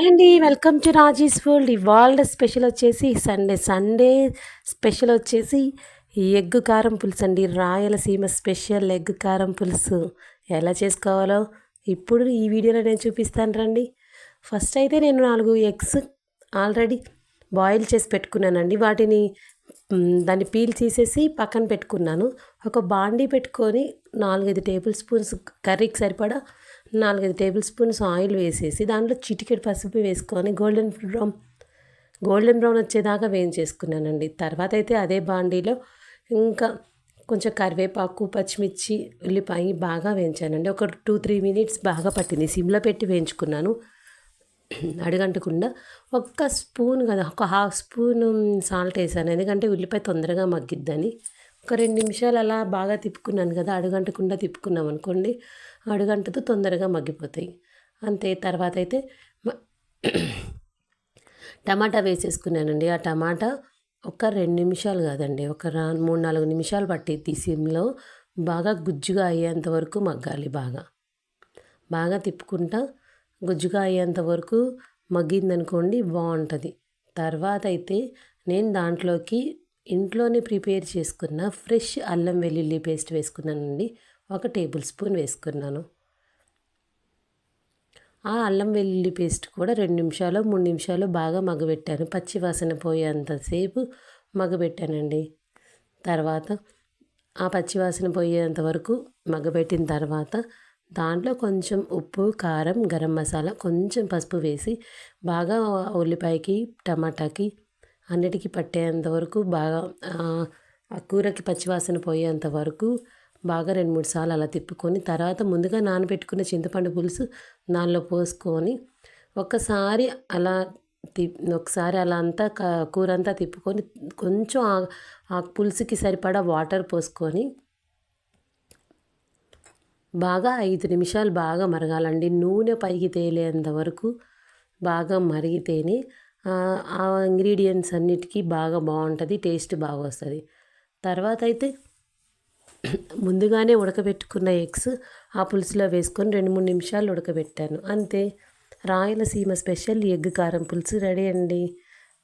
Hi అండి welcome to Raji's world. ఇవాళ special వచ్చేసి సండే. సండే స్పెషల్ వచ్చేసి ఎగ్ కారం పులుసు అండి. రాయలసీమ స్పెషల్ ఎగ్ కారం పులుసు. ఎలా చేసుకోవాలో ఇప్పుడు ఈ వీడియోలో నేను చూపిస్తాను రండి. ఫస్ట్ అయితే నేను నాలుగు ఎగ్స్ ఆల్రెడీ బాయిల్ చేసి పెట్టుకున్నానండి. వాటిని దాన్ని పీల్ తీసేసి పక్కన పెట్టుకున్నాను. ఒక బాండీ పెట్టుకొని నాలుగైదు టేబుల్ స్పూన్స్ కర్రీకి సరిపడా నాలుగైదు టేబుల్ స్పూన్స్ ఆయిల్ వేసేసి దాంట్లో చిటికెడు పసుపు వేసుకొని గోల్డెన్ బ్రౌన్ గోల్డెన్ బ్రౌన్ వచ్చేదాకా వేయించేసుకున్నానండి. తర్వాత అయితే అదే బాండీలో ఇంకా కొంచెం కరివేపాకు పచ్చిమిర్చి ఉల్లిపాయ బాగా వేయించానండి. ఒక టూ త్రీ మినిట్స్ బాగా పట్టింది. సిమ్లో పెట్టి వేయించుకున్నాను. అడగంటకుండా ఒక్క స్పూన్ కదా ఒక హాఫ్ స్పూన్ సాల్ట్ వేసాను. ఎందుకంటే ఉల్లిపాయ తొందరగా మగ్గిద్దని. ఒక రెండు నిమిషాలు అలా బాగా తిప్పుకున్నాను కదా అడుగంటకుండా తిప్పుకున్నాం అనుకోండి అడుగంటతో తొందరగా మగ్గిపోతాయి. అంతే తర్వాత అయితే టమాటా వేసేసుకున్నానండి. ఆ టమాటా ఒక రెండు నిమిషాలు కాదండి ఒక రా మూడు నాలుగు నిమిషాలు పట్టిద్ది సిమ్లో. బాగా గుజ్జుగా అయ్యేంత వరకు మగ్గాలి బాగా. బాగా తిప్పుకుంటా గుజ్జుగా అయ్యేంత వరకు మగ్గిందనుకోండి బాగుంటుంది. తర్వాత అయితే నేను దాంట్లోకి ఇంట్లోనే ప్రిపేర్ చేసుకున్న ఫ్రెష్ అల్లం వెల్లుల్లి పేస్ట్ వేసుకున్నానండి. ఒక టేబుల్ స్పూన్ వేసుకున్నాను. ఆ అల్లం వెల్లుల్లి పేస్ట్ కూడా రెండు నిమిషాలు మూడు నిమిషాలు బాగా మగ్గబెట్టాను. పచ్చి వాసన పోయేంతసేపు మగ్గబెట్టానండి. తర్వాత ఆ పచ్చి వాసన పోయేంత వరకు మగ్గబెట్టిన తర్వాత దాంట్లో కొంచెం ఉప్పు కారం గరం మసాలా కొంచెం పసుపు వేసి బాగా ఉల్లిపాయకి టమాటాకి అన్నిటికీ పట్టేంత వరకు బాగా ఆ, కూరకి పచ్చివాసన పోయేంత వరకు బాగా రెండు మూడు సార్లు అలా తిప్పుకొని తర్వాత ముందుగా నానబెట్టుకున్న చింతపండు పులుసు దానిలో పోసుకొని ఒక్కసారి అలా తి ఒకసారి అలా అంతా కూర అంతా తిప్పుకొని కొంచెం ఆ పులుసుకి సరిపడా వాటర్ పోసుకొని బాగా ఐదు నిమిషాలు బాగా మరగాలండి. నూనె పైకి తేలేంత వరకు బాగా మరిగితేనే ఆ ఇంగ్రీడియంట్స్ అన్నిటికీ బాగా బాగుంటుంది టేస్ట్ బాగా వస్తుంది. తర్వాత అయితే ముందుగానే ఉడకబెట్టుకున్న ఎగ్స్ ఆ పులుసులో వేసుకొని రెండు మూడు నిమిషాలు ఉడకబెట్టాను. అంతే. రాయలసీమ స్పెషల్ ఎగ్ కారం పులుసు. రెడీ అండి.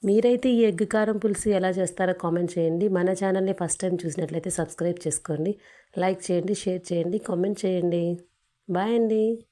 మీరైతే ఈ ఎగ్ కారం పులుసు ఎలా చేస్తారో కామెంట్ చేయండి. మన ఛానల్ని ఫస్ట్ టైం చూసినట్లయితే సబ్స్క్రైబ్ చేసుకోండి. లైక్ చేయండి షేర్ చేయండి కామెంట్ చేయండి. బాయ్ అండి.